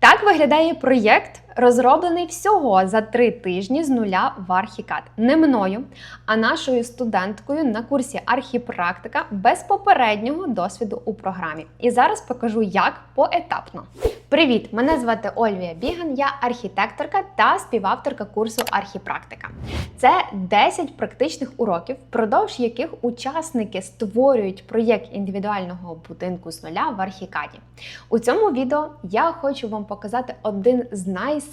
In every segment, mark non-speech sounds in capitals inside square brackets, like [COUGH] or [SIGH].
Так виглядає проєкт, розроблений всього за три тижні з нуля в Архікад. Не мною, а нашою студенткою на курсі архіпрактика без попереднього досвіду у програмі. І зараз покажу, як поетапно. Привіт! Мене звати Ольвія Біган, я архітекторка та співавторка курсу архіпрактика. Це 10 практичних уроків, впродовж яких учасники створюють проєкт індивідуального будинку з нуля в архікаді. У цьому відео я хочу вам показати один з найсильніших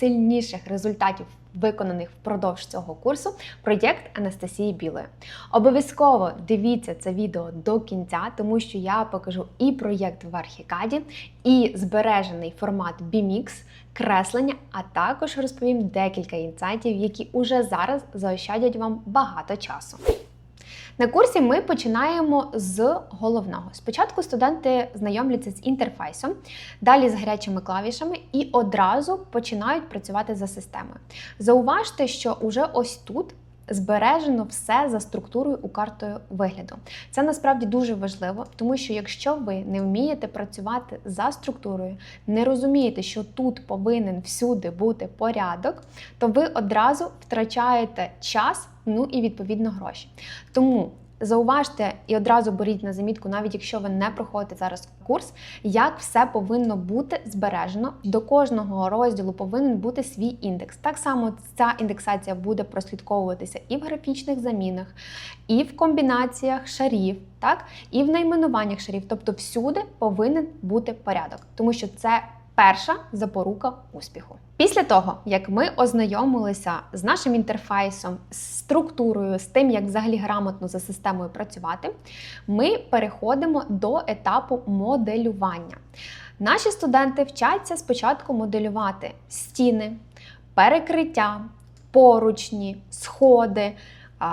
результатів. Виконаних впродовж цього курсу проєкт Анастасії Білої. Обов'язково дивіться це відео до кінця, тому що я покажу і проєкт в Архікаді, і збережений формат BMX, креслення, а також розповім декілька інсайтів, які уже зараз заощадять вам багато часу. На курсі ми починаємо з головного. Спочатку студенти знайомляться з інтерфейсом, далі з гарячими клавішами і одразу починають працювати за системою. Зауважте, що уже ось тут. Збережено все за структурою у картою вигляду. Це насправді дуже важливо, тому що якщо ви не вмієте працювати за структурою, не розумієте, що тут повинен всюди бути порядок, то ви одразу втрачаєте час, ну і відповідно гроші. Тому Зауважте і одразу беріть на замітку, навіть якщо ви не проходите зараз курс, як все повинно бути збережено. До кожного розділу повинен бути свій індекс. Так само ця індексація буде прослідковуватися і в графічних замінах, і в комбінаціях шарів, так, і в найменуваннях шарів. Тобто всюди повинен бути порядок, тому що це перша запорука успіху. Після того, як ми ознайомилися з нашим інтерфейсом, з структурою, з тим, як взагалі грамотно за системою працювати, ми переходимо до етапу моделювання. Наші студенти вчаться спочатку моделювати стіни, перекриття, поручні, сходи,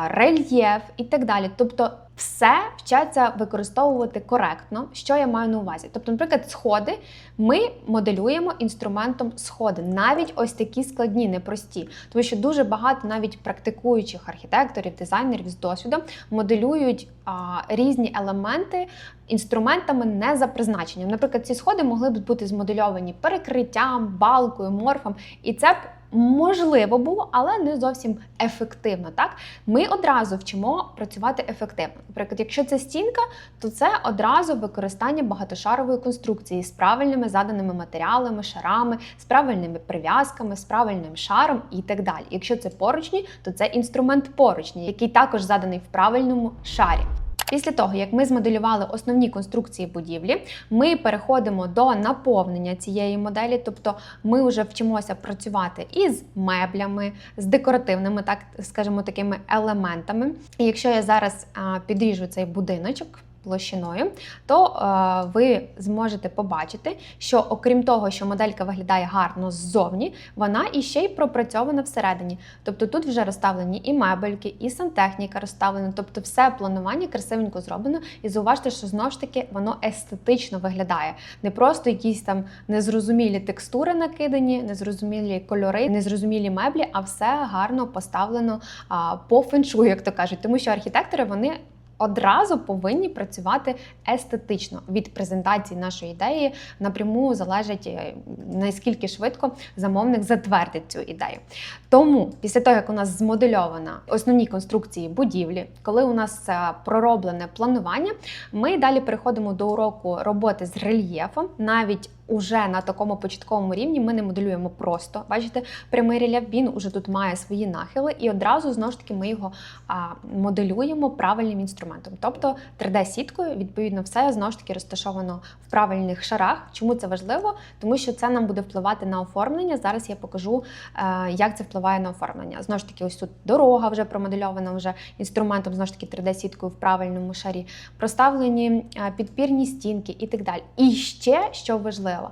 рельєф і так далі. Тобто все вчаться використовувати коректно, що я маю на увазі. Тобто, наприклад, сходи ми моделюємо інструментом сходи, навіть ось такі складні, непрості, тому що дуже багато навіть практикуючих архітекторів, дизайнерів з досвідом моделюють а, різні елементи інструментами не за призначенням. Наприклад, ці сходи могли б бути змодельовані перекриттям, балкою, морфом, і це б можливо було, але не зовсім ефективно. Так, ми одразу вчимо працювати ефективно. Наприклад, якщо це стінка, то це одразу використання багатошарової конструкції з правильними заданими матеріалами, шарами, з правильними прив'язками, з правильним шаром і так далі. Якщо це поручні, то це інструмент поручні, який також заданий в правильному шарі. Після того, як ми змоделювали основні конструкції будівлі, ми переходимо до наповнення цієї моделі, тобто ми вже вчимося працювати із меблями, з декоративними, так скажімо, такими елементами. І якщо я зараз підріжу цей будиночок. Площиною, то е, ви зможете побачити, що окрім того, що моделька виглядає гарно ззовні, вона іще й пропрацьована всередині. Тобто тут вже розставлені і мебельки, і сантехніка розставлена, тобто все планування красивенько зроблено. І зауважте, що знову ж таки воно естетично виглядає. Не просто якісь там незрозумілі текстури накидані, незрозумілі кольори, незрозумілі меблі, а все гарно поставлено а, по феншу, як то кажуть, тому що архітектори вони одразу повинні працювати естетично від презентації нашої ідеї напряму залежить е, наскільки швидко замовник затвердить цю ідею. Тому після того, як у нас змодельована основні конструкції будівлі, коли у нас е, пророблене планування, ми далі переходимо до уроку роботи з рельєфом, навіть Уже на такому початковому рівні ми не моделюємо просто. Бачите, прямий рельєф він уже тут має свої нахили, і одразу знову ж таки ми його моделюємо правильним інструментом. Тобто 3D-сіткою, відповідно, все знову ж таки розташовано в правильних шарах. Чому це важливо? Тому що це нам буде впливати на оформлення. Зараз я покажу, як це впливає на оформлення. Знову ж таки, ось тут дорога вже промодельована вже інструментом, знову ж таки, 3D-сіткою в правильному шарі, проставлені підпірні стінки і так далі. І ще що важливо.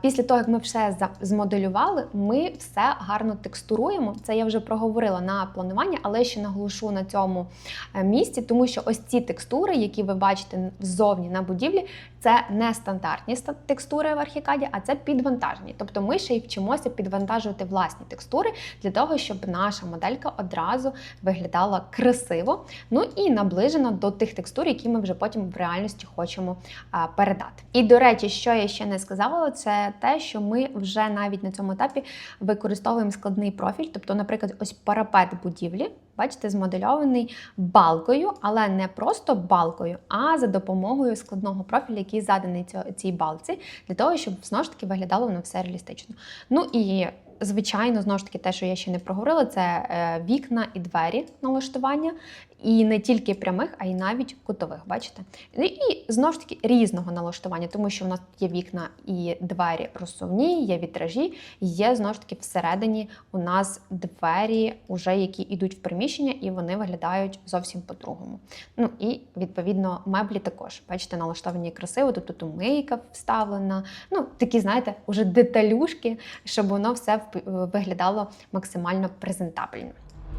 Після того, як ми все змоделювали, ми все гарно текстуруємо. Це я вже проговорила на планування, але ще наголошу на цьому е, місці, тому що ось ці текстури, які ви бачите ззовні на будівлі, Це не стандартні текстури в архікаді, а це підвантажені. Тобто ми ще й вчимося підвантажувати власні текстури для того, щоб наша моделька одразу виглядала красиво, ну і наближено до тих текстур, які ми вже потім в реальності хочемо передати. І до речі, що я ще не сказала, це те, що ми вже навіть на цьому етапі використовуємо складний профіль. Тобто, наприклад, ось парапет будівлі. Бачите, змодельований балкою, але не просто балкою, а за допомогою складного профілю, який заданий цій балці, для того, щоб знову ж таки виглядало воно все реалістично. Ну і звичайно, знову ж таки, те, що я ще не проговорила, це е, вікна і двері налаштування. І не тільки прямих, а й навіть кутових, бачите? І знову ж таки різного налаштування, тому що в нас є вікна і двері розсувні, є вітражі, є знову ж таки всередині у нас двері, уже які йдуть в приміщення, і вони виглядають зовсім по-другому. Ну і відповідно меблі також. Бачите, налаштовані красиво. Тут тут мийка вставлена. Ну такі, знаєте, уже деталюшки, щоб воно все вп- виглядало максимально презентабельно.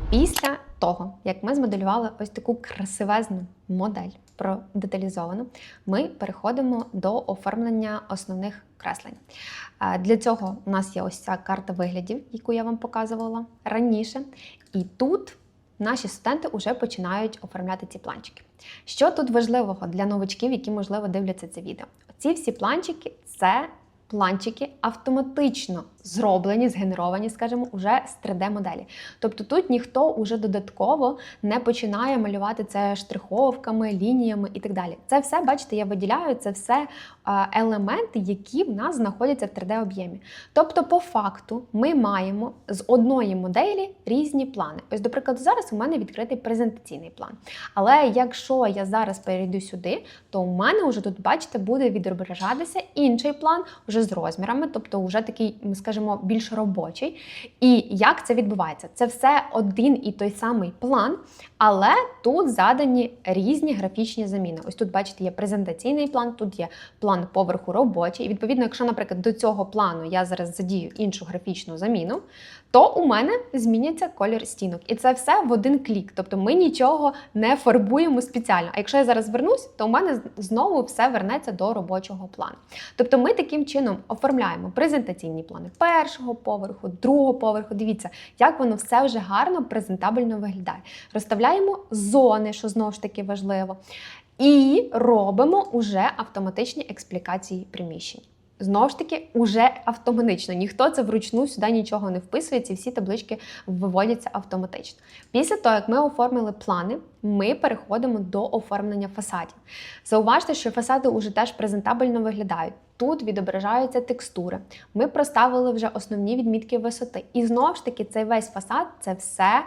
Після того, як ми змоделювали ось таку красивезну модель продеталізовану, ми переходимо до оформлення основних креслень. Е, Для цього у нас є ось ця карта виглядів, яку я вам показувала раніше. І тут наші студенти вже починають оформляти ці планчики. Що тут важливого для новачків, які, можливо, дивляться це відео? Ці всі планчики це планчики автоматично зроблені, згенеровані, скажімо, уже з 3D-моделі. Тобто тут ніхто уже додатково не починає малювати це штриховками, лініями і так далі. Це все, бачите, я виділяю, це все е, елементи, які в нас знаходяться в 3D-об'ємі. Тобто, по факту, ми маємо з одної моделі різні плани. Ось, до прикладу, зараз у мене відкритий презентаційний план. Але якщо я зараз перейду сюди, то у мене вже тут, бачите, буде відображатися інший план вже з розмірами, тобто вже такий, ми скажімо, більш робочий. І як це відбувається? Це все один і той самий план, але тут задані різні графічні заміни. Ось тут, бачите, є презентаційний план, тут є план поверху робочий. І відповідно, якщо, наприклад, до цього плану я зараз задію іншу графічну заміну, то у мене зміняться колір стінок. І це все в один клік. Тобто ми нічого не фарбуємо спеціально. А якщо я зараз вернусь, то у мене знову все вернеться до робочого плану. Тобто ми таким чином оформляємо презентаційні плани першого поверху, другого поверху. Дивіться, як воно все вже гарно, презентабельно виглядає. Розставляємо зони, що знову ж таки важливо. І робимо уже автоматичні експлікації приміщень. Знову ж таки, уже автоматично. Ніхто це вручну сюди нічого не вписує, ці всі таблички виводяться автоматично. Після того, як ми оформили плани, ми переходимо до оформлення фасадів. Зауважте, що фасади вже теж презентабельно виглядають. Тут відображаються текстури. Ми проставили вже основні відмітки висоти. І знову ж таки, цей весь фасад це все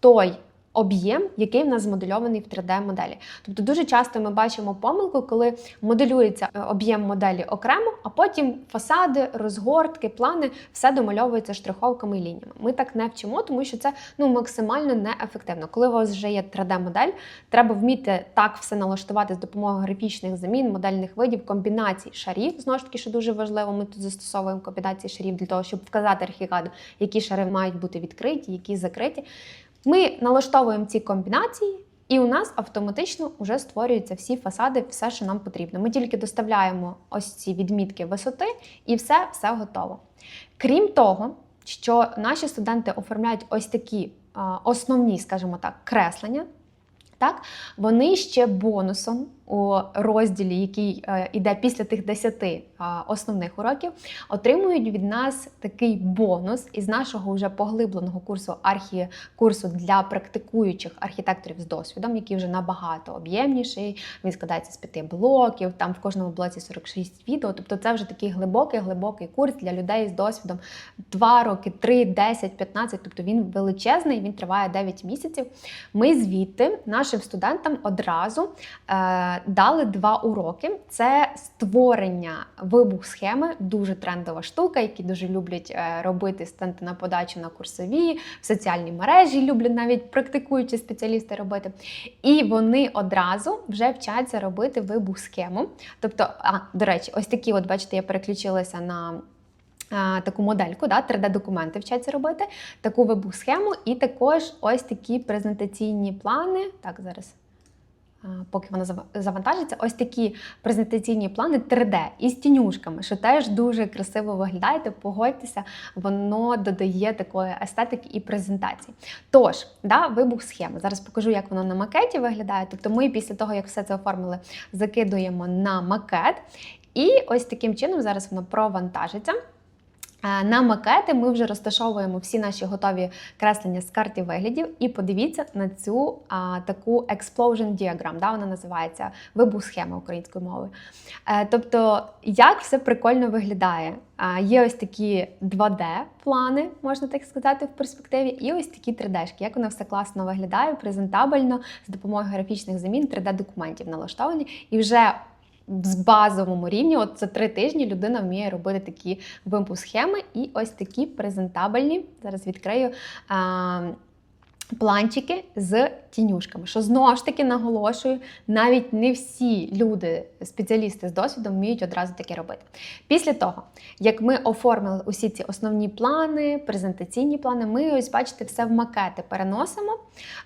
той об'єм, який в нас змодельований в 3D-моделі. Тобто дуже часто ми бачимо помилку, коли моделюється е, об'єм моделі окремо, а потім фасади, розгортки, плани все домальовується штриховками і лініями. Ми так не вчимо, тому що це ну максимально неефективно. Коли у вас вже є 3D-модель, треба вміти так все налаштувати з допомогою графічних замін, модельних видів, комбінацій шарів. Знову ж таки, що дуже важливо, ми тут застосовуємо комбінації шарів для того, щоб вказати архікаду, які шари мають бути відкриті, які закриті. Ми налаштовуємо ці комбінації, і у нас автоматично вже створюються всі фасади, все, що нам потрібно. Ми тільки доставляємо ось ці відмітки висоти, і все, все готово. Крім того, що наші студенти оформляють ось такі основні, скажімо так, креслення. Так, вони ще бонусом у розділі, який е, іде після тих 10 е, основних уроків, отримують від нас такий бонус із нашого вже поглибленого курсу архі-курсу для практикуючих архітекторів з досвідом, який вже набагато об'ємніший. Він складається з п'яти блоків. Там в кожному блоці 46 відео. Тобто, це вже такий глибокий, глибокий курс для людей з досвідом 2 роки, 3, 10, 15. Тобто він величезний, він триває 9 місяців. Ми звідти нашим студентам одразу е, дали два уроки: це створення вибух схеми, дуже трендова штука, які дуже люблять е, робити студенти на подачу на курсові, в соціальній мережі люблять навіть практикуючі спеціалісти робити. І вони одразу вже вчаться робити вибух схему. Тобто, а до речі, ось такі, от бачите, я переключилася на. Таку модельку, да, 3D-документи вчаться робити, таку вибух-схему, і також ось такі презентаційні плани. Так, зараз поки вона зав- завантажиться, ось такі презентаційні плани 3D із тінюшками, що теж дуже красиво виглядаєте. Погодьтеся, воно додає такої естетики і презентації. Тож, да, вибух схеми. Зараз покажу, як воно на макеті виглядає. Тобто, ми після того, як все це оформили, закидуємо на макет. І ось таким чином зараз воно провантажиться. Е, На макети ми вже розташовуємо всі наші готові креслення з карти виглядів. І подивіться на цю а, таку explosion diagram, да, вона називається вибух схеми українською мовою. Е, тобто, як все прикольно виглядає. А, є ось такі 2D-плани, можна так сказати, в перспективі, і ось такі 3D-шки. Як воно все класно виглядає, презентабельно, з допомогою графічних замін 3D-документів налаштовані. І вже з базовому рівні, от за три тижні людина вміє робити такі вимпу схеми і ось такі презентабельні. Зараз відкрию. А, Планчики з тінюшками, що знову ж таки наголошую, навіть не всі люди, спеціалісти з досвідом, вміють одразу таке робити. Після того, як ми оформили усі ці основні плани, презентаційні плани, ми ось бачите, все в макети переносимо.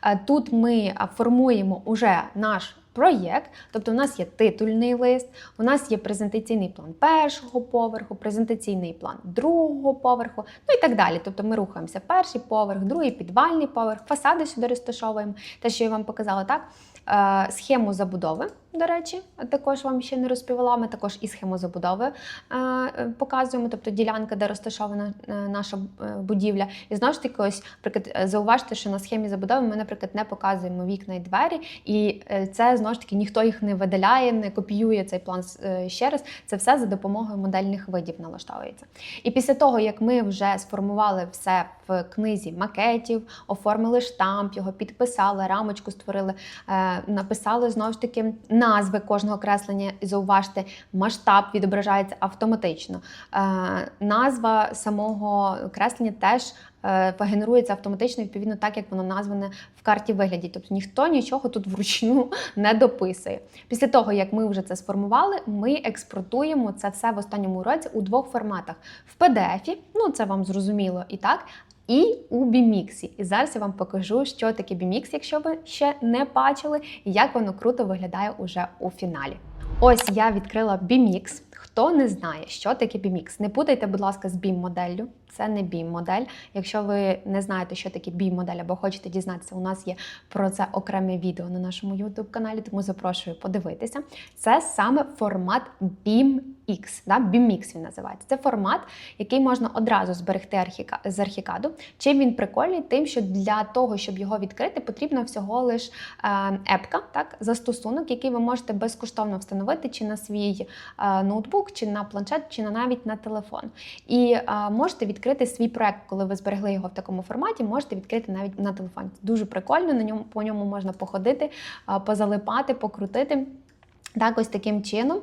Е, Тут ми формуємо уже наш проєкт, тобто у нас є титульний лист, у нас є презентаційний план першого поверху, презентаційний план другого поверху, ну і так далі. Тобто ми рухаємося перший поверх, другий підвальний поверх, фасади сюди розташовуємо. Те, що я вам показала, так. Е, Схему забудови, до речі, також вам ще не розповіла. Ми також і схему забудови е, е, показуємо, тобто ділянка, де розташована е, наша е, будівля. І знову ж таки, ось, наприклад, зауважте, що на схемі забудови ми, наприклад, не показуємо вікна і двері, і це знову ж таки ніхто їх не видаляє, не копіює цей план ще раз. Це все за допомогою модельних видів налаштовується. І після того, як ми вже сформували все в книзі макетів, оформили штамп, його підписали, рамочку створили, е, написали знову ж таки назви кожного креслення. І зауважте, масштаб відображається автоматично. Е, назва самого креслення теж. е, Генерується автоматично відповідно так, як воно назване в карті вигляді. Тобто ніхто нічого тут вручну [LAUGHS] не дописує. Після того, як ми вже це сформували, ми експортуємо це все в останньому уроці у двох форматах: в PDF, ну це вам зрозуміло і так. І у біміксі. І зараз я вам покажу, що таке бімікс, якщо ви ще не бачили, і як воно круто виглядає уже у фіналі. Ось я відкрила бімікс. Хто не знає, що таке бімікс, не путайте, будь ласка, з бім-моделлю. Це не бім-модель. Якщо ви не знаєте, що таке бім-модель, або хочете дізнатися, у нас є про це окреме відео на нашому youtube каналі, тому запрошую подивитися. Це саме формат BIMX, да? BIMX він називається. Це формат, який можна одразу зберегти з архікаду. Чим він прикольний? Тим, що для того, щоб його відкрити, потрібно всього лиш е, епка, так, застосунок, який ви можете безкоштовно встановити чи на свій е, ноутбук, чи на планшет, чи на навіть на телефон. І е, можете відкрити свій проект, коли ви зберегли його в такому форматі, можете відкрити навіть на телефоні. Дуже прикольно. На ньому по ньому можна походити, позалипати, покрутити. Так, ось таким чином.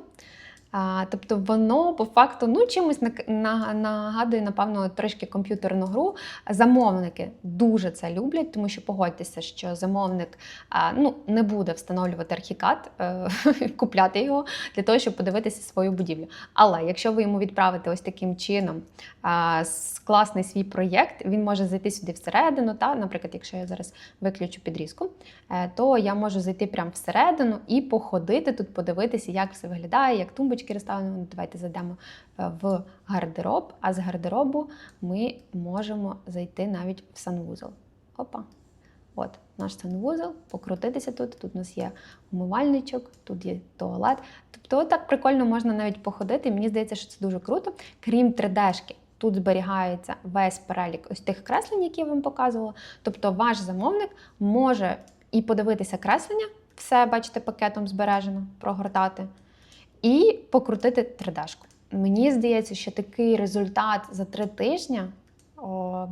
Тобто воно по факту ну, чимось нагадує, напевно, трішки комп'ютерну гру. Замовники дуже це люблять, тому що погодьтеся, що замовник ну, не буде встановлювати архікад, е, [LAUGHS] купляти його для того, щоб подивитися свою будівлю. Але якщо ви йому відправите ось таким чином класний свій проєкт, він може зайти сюди всередину. Та, наприклад, якщо я зараз виключу підрізку, е, то я можу зайти прямо всередину і походити тут, подивитися, як все виглядає, як тумбочки розставлені. Ну, Давайте зайдемо е, в гардероб, а з гардеробу ми можемо зайти навіть в санвузол. Опа. От наш санвузол, покрутитися тут. Тут у нас є умивальничок, тут є туалет. Тобто, отак прикольно можна навіть походити. Мені здається, що це дуже круто. Крім 3D-шки, тут зберігається весь перелік ось тих креслень, які я вам показувала. Тобто, ваш замовник може і подивитися креслення, все, бачите, пакетом збережено, прогортати, і покрутити 3D-шку. Мені здається, що такий результат за три тижні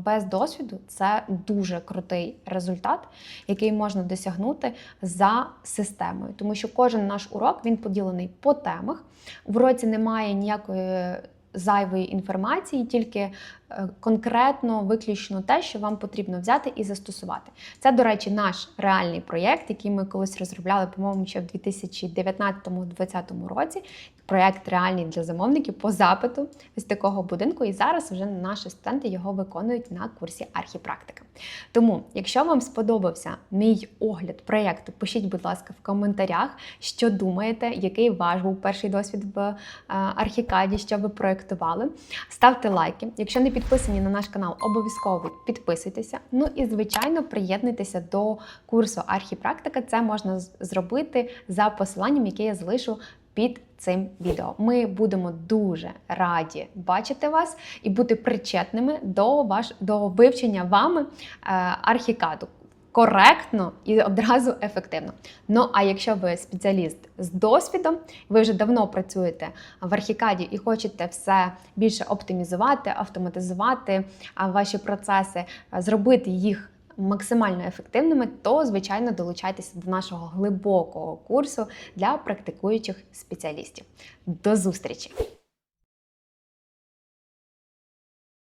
без досвіду це дуже крутий результат, який можна досягнути за системою. Тому що кожен наш урок він поділений по темах. В уроці немає ніякої зайвої інформації, тільки конкретно, виключно те, що вам потрібно взяти і застосувати. Це, до речі, наш реальний проєкт, який ми колись розробляли, по-моєму, ще в 2019-2020 році. Проєкт реальний для замовників по запиту з такого будинку. І зараз вже наші студенти його виконують на курсі архіпрактика. Тому, якщо вам сподобався мій огляд проєкту, пишіть, будь ласка, в коментарях, що думаєте, який ваш був перший досвід в е, архікаді, що ви проєктували. Ставте лайки. Якщо не підписані на наш канал, обов'язково підписуйтеся. Ну і звичайно, приєднуйтеся до курсу архіпрактика. Це можна зробити за посиланням, яке я залишу під цим відео. Ми будемо дуже раді бачити вас і бути причетними до ваш до вивчення вами е, архікаду. Коректно і одразу ефективно. Ну а якщо ви спеціаліст з досвідом, ви вже давно працюєте в архікаді і хочете все більше оптимізувати, автоматизувати ваші процеси, зробити їх максимально ефективними, то звичайно долучайтеся до нашого глибокого курсу для практикуючих спеціалістів. До зустрічі!